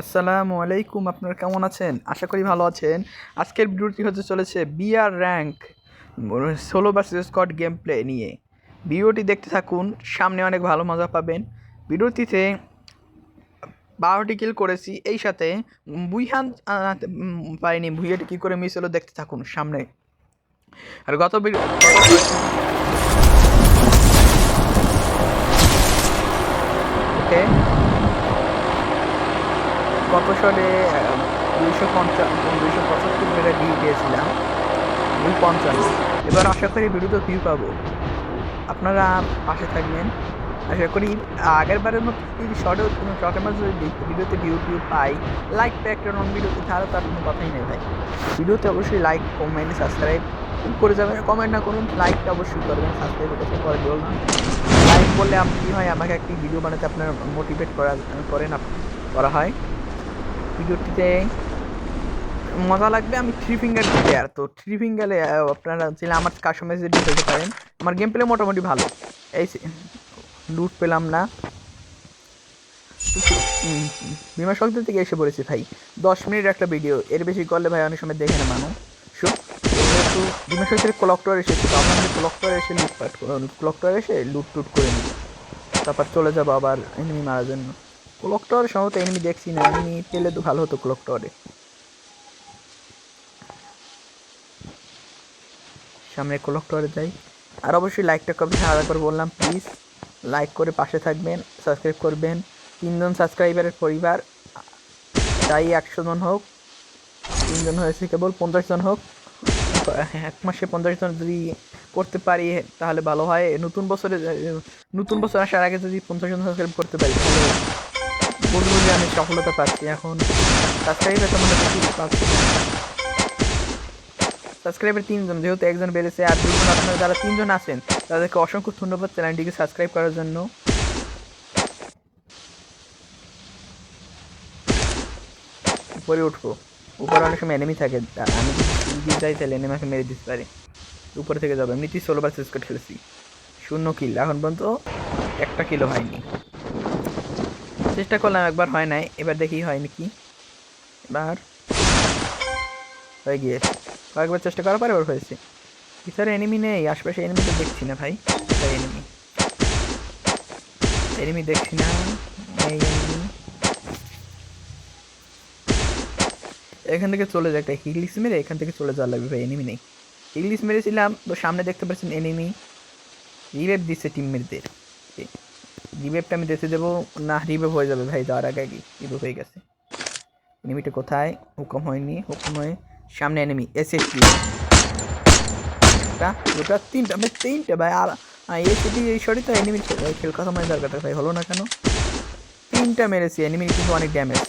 আসসালামু আলাইকুম, আপনারা কেমন আছেন? আশা করি ভালো আছেন। আজকের ভিডিওটি হতে চলেছে BR rank solo versus squad gameplay নিয়ে। ভিডিওটি দেখতে থাকুন, সামনে অনেক ভালো মজা পাবেন। ভিডিওটিতে বারোটি কিল করেছি, এই সাথে বুইহান পারিনি ভুইয়াটি কী করে মিস হলো দেখতে থাকুন, সামনে। আর গত ওকে গত সালে দুইশো পঞ্চান্ন দুইশো পঁচাত্তর মেগা ভিউ দিয়েছিলাম দুই পঞ্চান্ন। এবার আশা করি ভিডিওতে ভিউ পাবো। আপনারা পাশে থাকবেন। আশা করি আগের বারের মতো যদি শর্টে কোনো শর্টের মাঝে যদি ভিডিওতে ভিউ টিউ পাই লাইক প্যাক একটা নন ভিডিওতে তাহলে তার কোনো কথাই নেই ভাই। ভিডিওতে অবশ্যই লাইক কমেন্ট সাবস্ক্রাইব করে যাবেন। কমেন্ট না করুন লাইকটা অবশ্যই করবেন। সাবস্ক্রাইবের কথা পরে বললাম লাইক করলে আপনি কী হয় আমাকে একটি ভিডিও বানাতে আপনার মোটিভেট করা, করেন, করা হয়। ভিডিওটিতে মজা লাগবে, আমি থ্রি ফিঙ্গার প্লেয়ার তো থ্রি ফিঙ্গারে আপনারা চাইলে আমার কাস্টমাইজের খেলতে পারেন। আমার গেম প্লে মোটামুটি ভালো। এই লুট পেলাম না। বিমা শক্তি থেকে এসে পড়েছি ভাই। দশ মিনিট একটা ভিডিও এর বেশি করলে ভাই অনেক সময় দেখে না মানুষ। ক্লকটার এসেছি, তো আপনাদের ক্লকটার এসে লুটপাট ক্লকটার এসে লুট টুট করে নিই। তারপর চলে যাব আবার এনিমি মারার জন্য। ক্লক টাওয়ারে সম্ভবত এনিমি দেখছি না এনিমি পেলে তো ভালো হতো ক্লক টাওয়ারে সামনে ক্লক টাওয়ারে যাই। আর অবশ্যই লাইকটা করবেন আলাদা করে বললাম প্লিজ লাইক করে পাশে থাকবেন সাবস্ক্রাইব করবেন। তিনজন সাবস্ক্রাইবারের পরিবার চাই একশো জন হোক, তিনজন হয়েছে কেবল পঞ্চাশ জন হোক। এক মাসে পঞ্চাশ জন যদি করতে পারি, তাহলে ভালো হয়। নতুন বছরে, নতুন বছর আসার আগে যদি পঞ্চাশ জন সাবস্ক্রাইব করতে পারি যে আমি সফলতা পাচ্ছি, এখন সাবস্ক্রাইবার তেমন বেশি পাচ্ছি। সাবস্ক্রাইবার তিনজন, যেহেতু একজন বেড়েছে আর দুজন আপনারা যারা তিনজন আছেন, তাদেরকে অসংখ্য ধন্যবাদ চ্যানেলটিকে সাবস্ক্রাইব করার জন্য। উপরে উঠবো। উপরে অনেক সময় এনিমি থাকে আমি যদি যাই তাহলে এনিমি আমাকে মেরে দিতে পারে। উপরে থেকে যাব, এমনিতেই ষোলো বার করে ফেলেছি শূন্য কিল এখন পর্যন্ত একটা কিলো হয়নি। চেষ্টা করলাম, একবার হয় নাই। এবার দেখি হয় নাকি। এবার হয়ে গিয়েছে। কয়েকবার চেষ্টা করার পরে এবার হয়েছে। ভিতরে এনিমি নেই, আশপাশে এনিমি তো দেখছি না ভাই। কোথায় এনিমি এনিমি দেখছি না এই এনিমি এখান থেকে চলে যায় একটা হিগলিস মেরে, এখান থেকে চলে যাওয়া লাগবে ভাই এনিমি নেই। হিগলিস মেরেছিলাম, তো সামনে দেখতে পাচ্ছেন এনিমি রিভেভ দিচ্ছে টিমমেটদের রিভেভটা আমি দেখতে দেবো। না রিভেভ হয়ে যাবে ভাই, যাওয়ার আগে আগে। রিভেভ হয়ে গেছে। এনিমিটা কোথায়? হুকুম হয়নি হুকুম হয়ে সামনে এনিমি এস এস একটা দুটা তিনটা, ভাই, তিনটে, ভাই, আর এসিটি এই শরীর তো এনিমি খেল কথা মানে দরকার ভাই, হলো না কেন? তিনটা মেরেছি এনিমির কিন্তু অনেক ড্যামেজ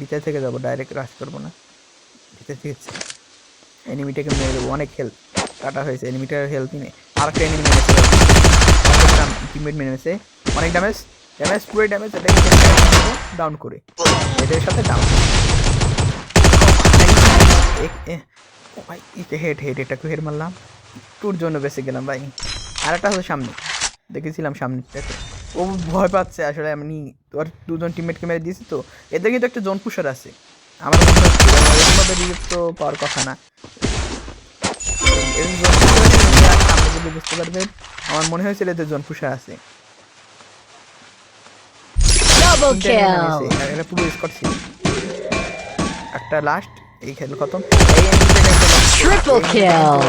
ভিতর থেকে যাব ডাইরেক্ট রাশ করব না। ভিতর থেকে এনিমিটাকে মেরে দেবো, অনেক হেলথ কাটা হয়েছে এনিমিটার হেলথই নেই আর একটা এনিমি মেরেছে। টিমমেট মেরেছে অনেক ড্যামেজ ড্যামেজ পুরো ড্যামেজ ডাউন করে। এটার সাথে ডাউন হেড হেড এটাকে হেড মারলাম। টুর জন্য বেঁচে গেলাম ভাই। আর একটা সামনে। দেখেছিলাম সামনেটাকে ও ভয় পাচ্ছে আসলে আমি তোর দুজন টিমমেটকে মেরে দিয়েছি তো। এদের কিন্তু একটা জোন পুষার আছে। আমার মনে তো পাওয়ার কথা না। বুঝতে পারবেন। আমার মনে হয়েছিল এদের জোন পুষার আছে। এটা পুরো স্কট ছিল। একটা লাস্ট এই খেল খতম।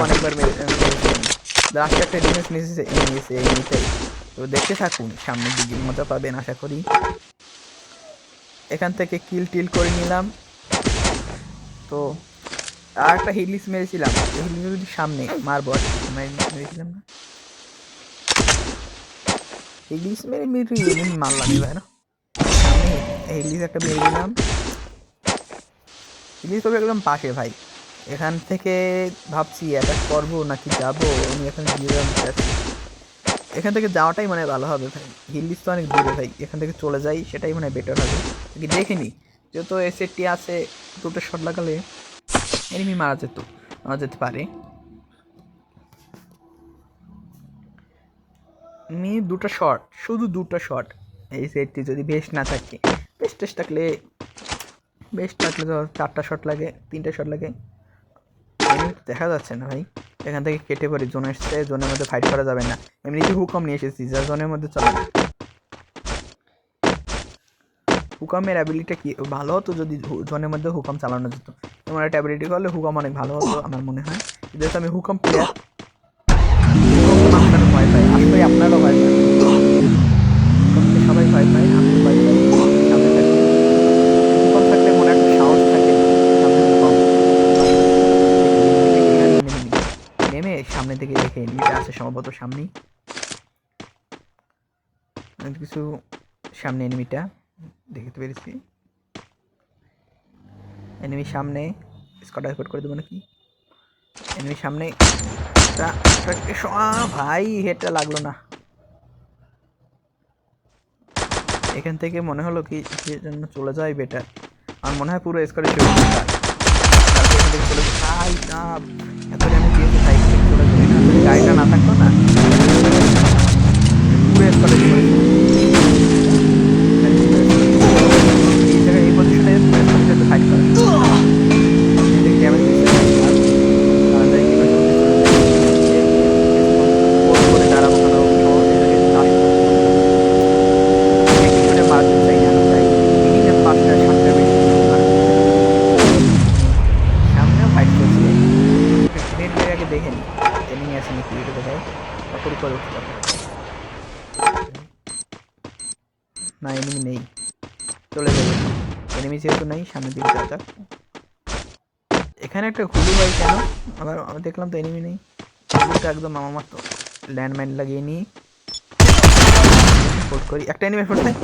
অনেকবার লাস্ট একটা ডিফেন্স নিয়েছে নিয়েছে এই তো দেখতে থাকুন সামনের দিকে মজা পাবেন আশা করি। এখান থেকে কিল টিল করে নিলাম। তো আর একটা হিলিস মেরেছিলাম। হিলিস যদি সামনে মারবো আর মেরেছিলাম না। হিলিস মেরে মেরে এমনি মারলাম এবার হিলিস একটা মেরে দিলাম হিলিস তবে একদম পাশে, ভাই। এখান থেকে ভাবছি অ্যাটাক করব নাকি যাব? আমি এখন গিয়ে এখান থেকে যাওয়াটাই মানে ভালো হবে, ভাই। হিলিস তো অনেক দূরে, ভাই। এখান থেকে চলে যাই, সেটাই মানে বেটার হবে। দেখে নি। যেহেতু এসেটটি আছে, দুটো শট লাগালে এনিমি মারা যেত, মারা যেতে পারে। আমি দুটো শট শুধু দুটো শট এই সেটটি যদি বেশ না থাকে। বেশ টেস্ট থাকলে বেশ থাকলে তো চারটা শট লাগে, তিনটা শট লাগে। দেখা যাচ্ছে না ভাই। এখান থেকে কেটে পড়ি জোন এসছে জোনের মধ্যে ফাইট করা যাবে না। এমনিতে হুকম নিয়ে এসেছি যা জোনের মধ্যে চলে হুকামের অ্যাবিলিটিটা কি? ভালো হতো যদি জোনের মধ্যে হুকাম চালানো যেত। তোমার একটা অ্যাবিলিটি করলে হুকাম অনেক ভালো হতো, আমার মনে হয়। যেহেতু আমি হুকাম প্লেয়ার সামনে মনে থাকে। থেকে দেখে এনিমিটা আছে সম্ভবত সামনেই। কিছু সামনে এনিমিটা দেখতে পেরেছি। এনিমি সামনে। স্কট করে দেবো নাকি? এনিমি সামনে। আহ, ভাই হেডটা লাগল না। এখান থেকে মনে হলো কি যে জন্য চলে যায় বেটার আর মনে হয় পুরো স্কোরে চলে ভাই না আমি গাড়িটা না থাকতো না। পুরো স্কোরে কোথায় তারপর করে উঠতে হবে। না এনিমি নেই। চলে যাবে। এনিমি যেহেতু নেই সামনের দিকে যাওয়া যাক। এখানে একটা ঘুলু ভাই কেন? আবার আমি দেখলাম তো এনিমি নেই। ঘুলুটা একদম আমার মতো ল্যান্ডমাইন লাগিয়ে নিই ফোট করি। একটা এনিমি ফোট দেয়।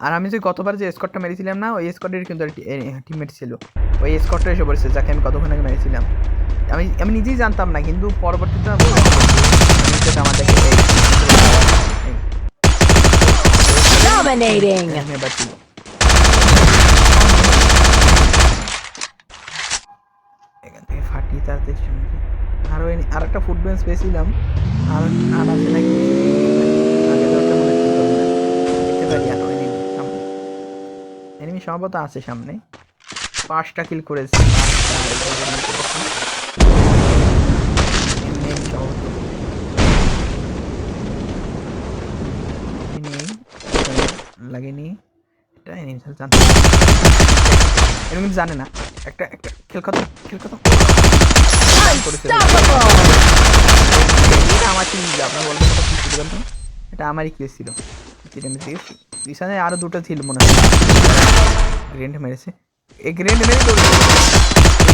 আর আমি যে গতবার যে স্কটটা মেরেছিলাম না ওই স্কটের কিন্তু টিমমেট ছিল। ওই স্কটটা এসে পড়েছে যাকে আমি কতক্ষণ আগে মেরেছিলাম। আমি আমি নিজেই জানতাম না কিন্তু পরবর্তীতে আমাদেরকে। এখান থেকে ফাটিয়ে। আর একটা ফুড বেঞ্চ পেয়েছিলাম। আর আর আছে নাকি? দেখতে পারি আর এনিমি সামনে এনিমি সম্ভবত আছে সামনে। পাঁচটা কিল করেছি। লাগেনি। এটা এনিমি কিন্তু জানে না। একটা একটা খেল কত খেল কত আমার ছিল। আপনার বলবেন এটা আমারই কেস ছিল। দিয়েছি। পিছনে আরও দুটো ছিল মনে হয়। গ্রেনেড মেরেছে। এই গ্রেনেড মেরে দৌড়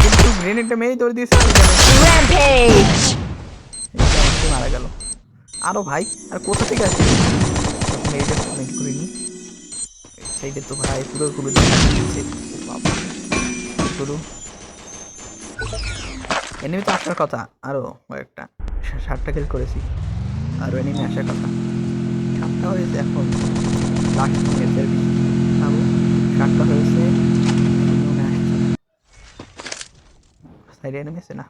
কিন্তু গ্রেনেডটা মেরেই দৌড় দিয়েছে। মেরে- মারা গেল। আরও ভাই আর কোথা থেকে আসছে? মেয়েটা কমেন্ট করিনি। সেইটা তো ভাই পুরো পুরো বাবা। পুরো এনিমি তো আসার কথা। আরও কয়েকটা। ষাটটা কিল করেছি। আরও এনিমি আসার কথা। সাতটা হয়েছে এখন। লাস্ট ম্যাচের আরও সাতটা হয়েছে মনে আসছে সাইডে এনিমি আছে না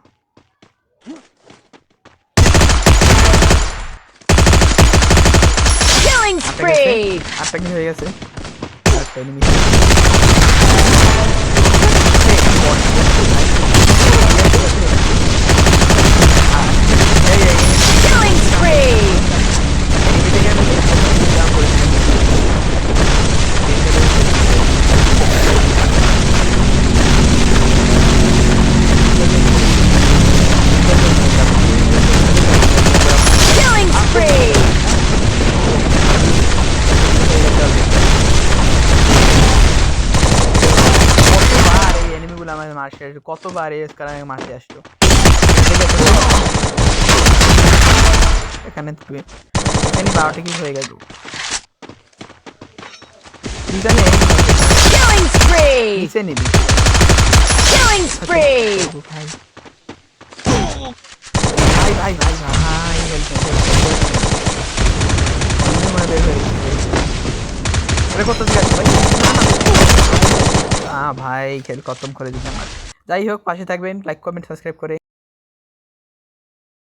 Killing আটটা spree! গেছে আটটা কি হয়ে গেছে আটটা enemy। এই, এই, এই, Killing spree! এই এনিমিগুলো আমাকে মারতে আসলো কতবার এই স্কার আমাকে মারতে আসলো ঠিক আছে তো? এখানে তুমি এখানে বারোটা কি হয়ে গেল তুই জানে Killing spree! নিচে নিবি Killing spree! ও ভাই ভাই ভাই ভাই ভাই হেল্প মনে বের হয়ে গেছে এটা কত দিকে আছে ভাই না, না। আ ভাই খেল খতম করে দিলাম যাই হোক পাশে থাকবেন লাইক কমেন্ট সাবস্ক্রাইব করে।